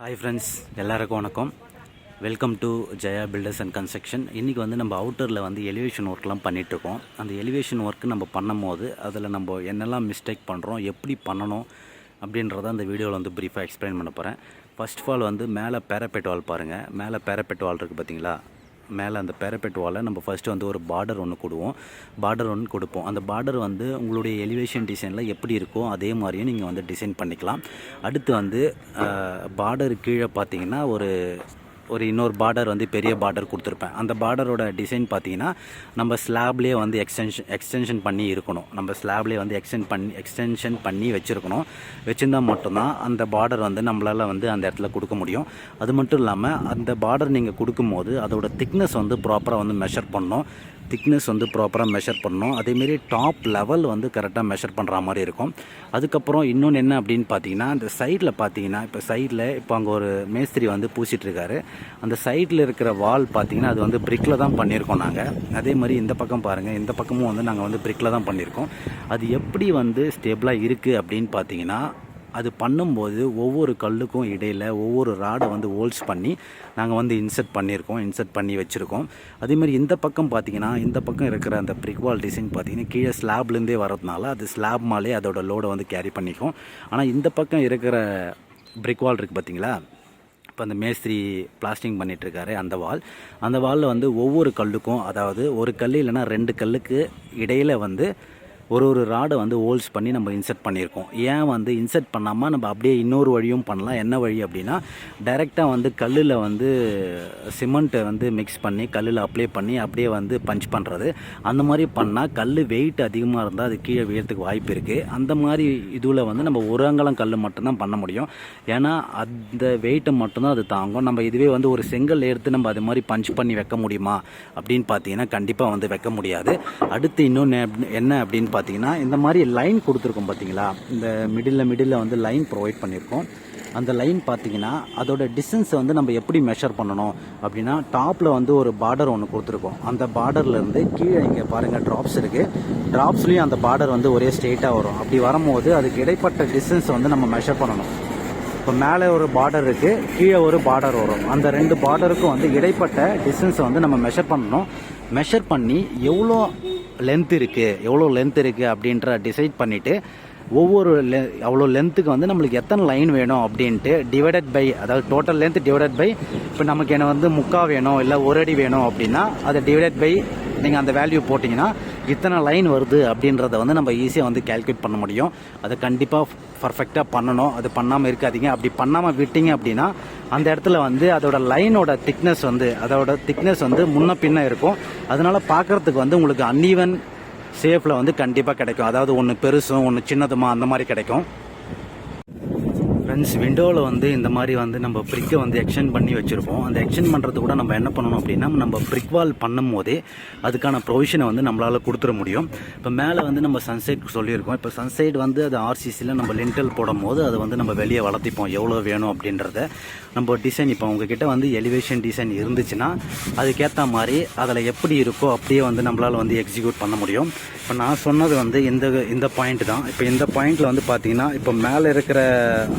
Hi friends எல்லாருக்கும் வணக்கம். Welcome to Jaya builders and construction இன்றைக்கி வந்து நம்ம அவுட்டரில் வந்து எலிவேஷன் ஒர்க்லாம் பண்ணிகிட்ருக்கோம் அந்த எலிவேஷன் ஒர்க்கு நம்ம பண்ணும்போது அதில் நம்ம என்னெல்லாம் மிஸ்டேக் பண்ணுறோம் எப்படி பண்ணணும் அப்படின்றத அந்த வீடியோவில் வந்து ப்ரீஃபாக எக்ஸ்பிளைன் பண்ண போகிறேன் ஃபர்ஸ்ட் ஆஃப் ஆல் வந்து மேலே பேரப்பெட் வால் பாருங்கள் மேலே பேரப்பெட் வால் இருக்குது பார்த்தீங்களா மேலே அந்த பேரப்பெட் வாலை நம்ம ஃபஸ்ட்டு வந்து ஒரு பார்டர் ஒன்று கொடுவோம். பார்டர் ஒன்று கொடுப்போம். அந்த பார்டர் வந்து உங்களுடைய எலிவேஷன் டிசைனில் எப்படி இருக்கோ அதே மாதிரியும் நீங்கள் வந்து டிசைன் பண்ணிக்கலாம். அடுத்து வந்து பார்டர் கீழே பார்த்தீங்கன்னா ஒரு ஒரு இன்னொரு பார்டர் வந்து பெரிய பார்டர் கொடுத்துருப்பேன். அந்த பார்டரோட டிசைன் பார்த்தீங்கன்னா நம்ம ஸ்லாப்லேயே வந்து எக்ஸ்டென்ஷன் எக்ஸ்டென்ஷன் பண்ணி இருக்கணும். நம்ம ஸ்லாப்லேயே வந்து எக்ஸ்டென்ட் பண்ணி எக்ஸ்டென்ஷன் பண்ணி வச்சுருக்கணும். வச்சுருந்தா மட்டும்தான் அந்த பார்டர் வந்து நம்மளால் வந்து அந்த இடத்துல கொடுக்க முடியும். அது மட்டும் இல்லாமல் அந்த பார்டர் நீங்கள் கொடுக்கும்போது அதோட திக்னஸ் வந்து ப்ராப்பராக வந்து மெஷர் பண்ணணும். திக்னஸ் வந்து ப்ராப்பராக மெஷர் பண்ணணும். அதேமாரி டாப் லெவல் வந்து கரெக்டாக மெஷர் பண்ணுற மாதிரி இருக்கும். அதுக்கப்புறம் இன்னொன்று என்ன அப்படின்னு பார்த்தீங்கன்னா இந்த சைடில் பார்த்தீங்கன்னா இப்போ சைடில் இப்போ அங்கே ஒரு மேஸ்திரி வந்து பூசிட்டுருக்காரு அந்த சைடில் இருக்கிற வால் பார்த்தீங்கன்னா அது வந்து பிரிக்கில் தான் பண்ணியிருக்கோம் நாங்கள் அதே மாதிரி இந்த பக்கம் பாருங்கள் இந்த பக்கமும் வந்து நாங்கள் வந்து பிரிக்கில் தான் பண்ணியிருக்கோம். அது எப்படி வந்து ஸ்டேபிளாக இருக்குது அப்படின்னு பார்த்தீங்கன்னா அது பண்ணும்போது ஒவ்வொரு கல்லுக்கும் இடையில் ஒவ்வொரு ராடை வந்து ஹோல்ஸ் பண்ணி நாங்கள் வந்து இன்சர்ட் பண்ணியிருக்கோம் இன்சர்ட் பண்ணி வச்சுருக்கோம். அதேமாதிரி இந்த பக்கம் பார்த்தீங்கன்னா இந்த பக்கம் இருக்கிற அந்த பிரிக் வால் டிசைன் பார்த்தீங்கன்னா கீழே ஸ்லாப்லேருந்தே வரதுனால அது ஸ்லாப் மேலே அதோட லோடை வந்து கேரி பண்ணிக்கும். ஆனால் இந்த பக்கம் இருக்கிற பிரிக் வால் இருக்குது பார்த்தீங்களா இப்போ அந்த மேஸ்திரி பிளாஸ்டிங் பண்ணிகிட்ருக்காரு அந்த வால் அந்த வாலில் வந்து ஒவ்வொரு கல்லுக்கும் அதாவது ஒரு கல் இல்லைன்னா ரெண்டு கல்லுக்கு இடையில் வந்து ஒரு ஒரு ராடை வந்து ஹோல்ஸ் பண்ணி நம்ம இன்சர்ட் பண்ணியிருக்கோம். ஏன் வந்து இன்சர்ட் பண்ணாமல் நம்ம அப்படியே இன்னொரு வழியும் பண்ணலாம். என்ன வழி அப்படின்னா டைரெக்டாக வந்து கல்லில் வந்து சிமெண்ட்டை வந்து மிக்ஸ் பண்ணி கல்லில் அப்ளை பண்ணி அப்படியே வந்து பஞ்ச் பண்ணுறது அந்த மாதிரி பண்ணால் கல் வெயிட் அதிகமாக இருந்தால் அது கீழே விழறதுக்கு வாய்ப்பு இருக்குது அந்த மாதிரி இதில் வந்து நம்ம ஒரு அங்கலம் கல் மட்டும்தான் பண்ண முடியும். ஏன்னா அந்த வெயிட்டை மட்டும்தான் அது தாங்கும். நம்ம இதுவே வந்து ஒரு செங்கல் எடுத்து நம்ம அது மாதிரி பஞ்ச் பண்ணி வைக்க முடியுமா அப்படின்னு பார்த்தீங்கன்னா கண்டிப்பாக வந்து வைக்க முடியாது. அடுத்து இன்னொன்று என்ன அப்படின்னு பார்த்தீங்கன்னா இந்த மாதிரி லைன் கொடுத்துருக்கோம் பார்த்தீங்களா இந்த மிடில் மிடில் வந்து லைன் ப்ரொவைட் பண்ணியிருக்கோம். அந்த லைன் பார்த்தீங்கன்னா அதோட டிஸ்டன்ஸை வந்து நம்ம எப்படி மெஷர் பண்ணணும் அப்படின்னா டாப்பில் வந்து ஒரு பார்டர் ஒன்று கொடுத்துருக்கோம். அந்த பார்டர்லேருந்து கீழே இங்கே பாருங்கள் ட்ராப்ஸ் இருக்குது ட்ராப்ஸ்லேயும் அந்த பார்டர் வந்து ஒரே ஸ்ட்ரெயிட்டாக வரும். அப்படி வரும்போது அதுக்கு இடைப்பட்ட டிஸ்டன்ஸை வந்து நம்ம மெஷர் பண்ணணும். இப்போ மேலே ஒரு பார்டர் இருக்குது கீழே ஒரு பார்டர் வரும். அந்த ரெண்டு பார்டருக்கும் வந்து இடைப்பட்ட டிஸ்டன்ஸை வந்து நம்ம மெஷர் பண்ணணும். மெஷர் பண்ணி எவ்வளோ லென்த் இருக்குது எவ்வளோ லென்த் இருக்குது அப்படின்ற டிசைட் பண்ணிவிட்டு ஒவ்வொரு லெ அவ்வளோ லென்த்துக்கு வந்து நம்மளுக்கு எத்தனை லைன் வேணும் அப்படின்ட்டு டிவைடட் பை அதாவது டோட்டல் லென்த் டிவைடட் பை இப்போ நமக்கு என்ன வந்து முக்கா வேணும் இல்லை ஒரு அடி வேணும் அப்படின்னா அதை டிவைடட் பை நீங்கள் அந்த வேல்யூ போட்டிங்கன்னா இத்தனை லைன் வருது அப்படின்றத வந்து நம்ம ஈஸியாக வந்து கேல்குலேட் பண்ண முடியும். அதை கண்டிப்பாக பர்ஃபெக்டாக பண்ணணும். அது பண்ணாமல் இருக்காதீங்க. அப்படி பண்ணாமல் விட்டீங்க அப்படின்னா அந்த இடத்துல வந்து அதோட லைனோட திக்னஸ் வந்து அதோட திக்னஸ் வந்து முன்ன பின்ன இருக்கும். அதனால பார்க்கறதுக்கு வந்து உங்களுக்கு அன்ஈவன் சேஃபில் வந்து கண்டிப்பாக கிடைக்கும். அதாவது ஒன்று பெருசும் ஒன்று சின்னதுமா அந்த மாதிரி கிடைக்கும். ஃப்ரெண்ட்ஸ் விண்டோவில் வந்து இந்த மாதிரி வந்து நம்ம ப்ரிக்கை வந்து எக்ஸ்டெண்ட் பண்ணி வச்சுருப்போம். அந்த எக்ஸ்டெண்ட் பண்ணுறது கூட நம்ம என்ன பண்ணணும் அப்படின்னா நம்ம ப்ரிக் வால் பண்ணும் போதே அதுக்கான ப்ரொவிஷனை வந்து நம்மளால் கொடுத்துட முடியும். இப்போ மேலே வந்து நம்ம சன்சைட் சொல்லியிருக்கோம். இப்போ சன்சைட் வந்து அது ஆர்சிசியில் நம்ம லிண்டல் போடும் போது அதை வந்து நம்ம வெளியே வளர்த்திப்போம். எவ்வளோ வேணும் அப்படின்றத. நம்ம டிசைன் இப்போ உங்ககிட்ட வந்து எலிவேஷன் டிசைன் இருந்துச்சுன்னா அதுக்கேற்ற மாதிரி அதில் எப்படி இருக்கோ அப்படியே வந்து நம்மளால் வந்து எக்ஸிக்யூட் பண்ண முடியும். இப்போ நான் சொன்னது வந்து இந்த இந்த பாயிண்ட் தான். இப்போ இந்த பாயிண்டில் வந்து பார்த்தீங்கன்னா இப்போ மேலே இருக்கிற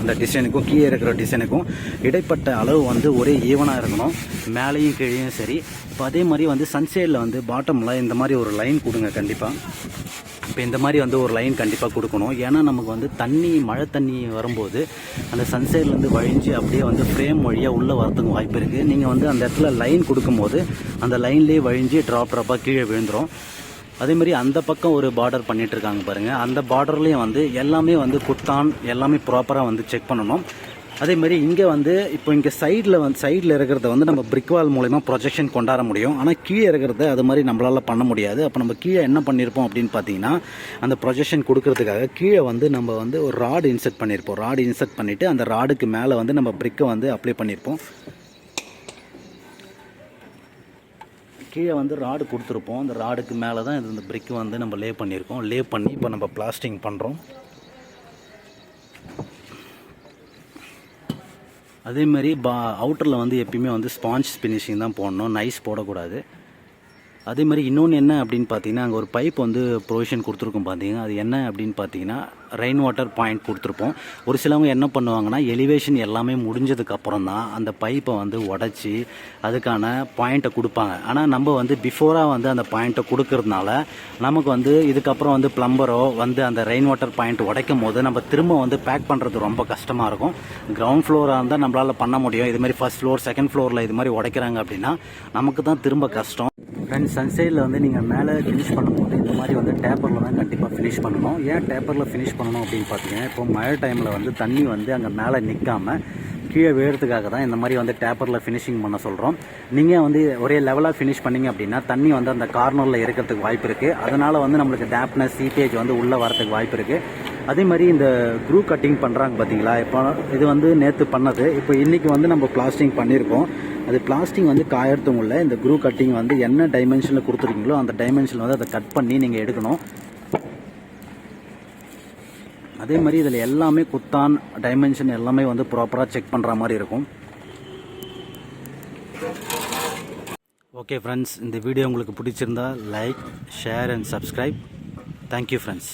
அந்த டிசைனுக்கும் கீழே இருக்கிற டிசைனுக்கும் இடைப்பட்ட அளவு வந்து ஒரே ஈவனாக இருக்கணும். மேலேயும் கீழேயும் சரி. இப்போ அதே மாதிரி வந்து சன்சைடில் வந்து பாட்டமில் இந்த மாதிரி ஒரு லைன் கொடுங்க கண்டிப்பாக இப்போ இந்த மாதிரி வந்து ஒரு லைன் கண்டிப்பாக கொடுக்கணும். ஏன்னா நமக்கு வந்து தண்ணி மழை தண்ணி வரும்போது அந்த சன்சைட்லேருந்து வழிஞ்சு அப்படியே வந்து ஃப்ரேம் வழியாக உள்ளே வரதுக்கு வாய்ப்பு இருக்குது நீங்கள் வந்து அந்த இடத்துல லைன் கொடுக்கும்போது அந்த லைன்லேயே வழிஞ்சு ட்ராப் ட்ராப்பாக கீழே விழுந்துடும் அதே மாதிரி அந்த பக்கம் ஒரு பார்டர் பண்ணிட்டு இருக்காங்க பாருங்க. அந்த பார்டர்லயும் வந்து எல்லாமே வந்து குத்தான் எல்லாமே ப்ராப்பராக வந்து செக் பண்ணணும். அதே மாதிரி இங்கே வந்து இப்போ இங்கே சைடில் வந்து சைடில் இருக்கிறத வந்து நம்ம பிரிக் வால் மூலயமா ப்ரொஜெக்ஷன் கொண்டாட முடியும். ஆனால் கீழே இருக்கிறத அது மாதிரி நம்மளால் பண்ண முடியாது. அப்போ நம்ம கீழே என்ன பண்ணியிருப்போம் அப்படின்னு பார்த்தீங்கன்னா அந்த ப்ரொஜெக்ஷன் கொடுக்கறதுக்காக கீழே வந்து நம்ம வந்து ஒரு ராடு இன்செர்ட் பண்ணியிருப்போம் ராடு இன்செர்ட் பண்ணிவிட்டு அந்த ராடுக்கு மேலே வந்து நம்ம பிரிக்கை வந்து அப்ளை பண்ணியிருப்போம் கீழே வந்து ராடு கொடுத்துருப்போம். அந்த ராடுக்கு மேலே தான் இது இந்த பிரிக் வந்து நம்ம லே பண்ணியிருக்கோம். லே பண்ணி இப்போ நம்ம பிளாஸ்டிங் பண்ணுறோம் அதேமாரி பா அவுட்டரில் வந்து எப்பயுமே வந்து ஸ்பாஞ்ச் ஃபினிஷிங் தான் போடணும். நைஸ் போடக்கூடாது. அதே மாதிரி இன்னொன்று என்ன அப்படின்னு பார்த்தீங்கன்னா அங்கே ஒரு பைப் வந்து ப்ரொவிஷன் கொடுத்துருக்கோம் பார்த்தீங்கன்னா அது என்ன அப்படின்னு பார்த்தீங்கன்னா ரெயின் வாட்டர் பாயிண்ட் கொடுத்துருப்போம். ஒரு சிலவங்க என்ன பண்ணுவாங்கன்னா எலிவேஷன் எல்லாமே முடிஞ்சதுக்கப்புறம் தான் அந்த பைப்பை வந்து உடச்சி அதுக்கான பாயிண்ட்டை கொடுப்பாங்க. ஆனால் நம்ம வந்து பிஃபோராக வந்து அந்த பாயிண்ட்டை கொடுக்கறதுனால நமக்கு வந்து இதுக்கப்புறம் வந்து ப்ளம்பரோ வந்து அந்த ரெயின் வாட்டர் பாயிண்ட் உடைக்கும் போது நம்ம திரும்ப வந்து பேக் பண்ணுறது ரொம்ப கஷ்டமாக இருக்கும். கிரவுண்ட் ஃப்ளோராக இருந்தால் நம்மளால் பண்ண முடியும். இது மாதிரி ஃபர்ஸ்ட் ஃப்ளோர் செகண்ட் ஃப்ளோரில் இது மாதிரி உடைக்கிறாங்க அப்படின்னா நமக்கு தான் திரும்ப கஷ்டம். ஃப்ரெண்ட்ஸ் சன்சைடில் வந்து நீங்கள் மேலே ஃபினிஷ் பண்ணும்போது இந்த மாதிரி வந்து டேப்பரில் தான் கண்டிப்பாக ஃபினிஷ் பண்ணணும். ஏன் டேப்பரில் ஃபினிஷ் பண்ணணும் அப்படின்னு பார்த்தீங்கன்னா இப்போ மழை டைமில் வந்து தண்ணி வந்து அங்கே மேலே நிற்காம கீழே விழுறதுக்காக தான் இந்த மாதிரி வந்து டேப்பரில் ஃபினிஷிங் பண்ண சொல்கிறோம் நீங்கள் வந்து ஒரே லெவலாக ஃபினிஷ் பண்ணீங்க அப்படின்னா தண்ணி வந்து அந்த கார்னரில் இருக்கிறதுக்கு வாய்ப்பு இருக்குது அதனால் வந்து நம்மளுக்கு டேப்னஸ் சீப்பேஜ் வந்து உள்ளே வரதுக்கு வாய்ப்பு இருக்குது அதே மாதிரி இந்த க்ரூ கட்டிங் பண்ணுறாங்க பார்த்தீங்களா இப்போ இது வந்து நேற்று பண்ணது. இப்போ இன்றைக்கி வந்து நம்ம பிளாஸ்டிங் பண்ணியிருக்கோம் அது பிளாஸ்டிங் வந்து காயறதும் இல்லை. இந்த க்ரூ கட்டிங் வந்து என்ன டைமென்ஷனில் கொடுத்துருக்கீங்களோ அந்த டைமென்ஷனில் வந்து அதை கட் பண்ணி நீங்கள் எடுக்கணும். அதே மாதிரி இதில் எல்லாமே குத்தான் டைமென்ஷன் எல்லாமே வந்து ப்ராப்பராக செக் பண்ணுற மாதிரி இருக்கும். ஓகே ஃப்ரெண்ட்ஸ் இந்த வீடியோ உங்களுக்கு பிடிச்சிருந்தா like share and subscribe thank you friends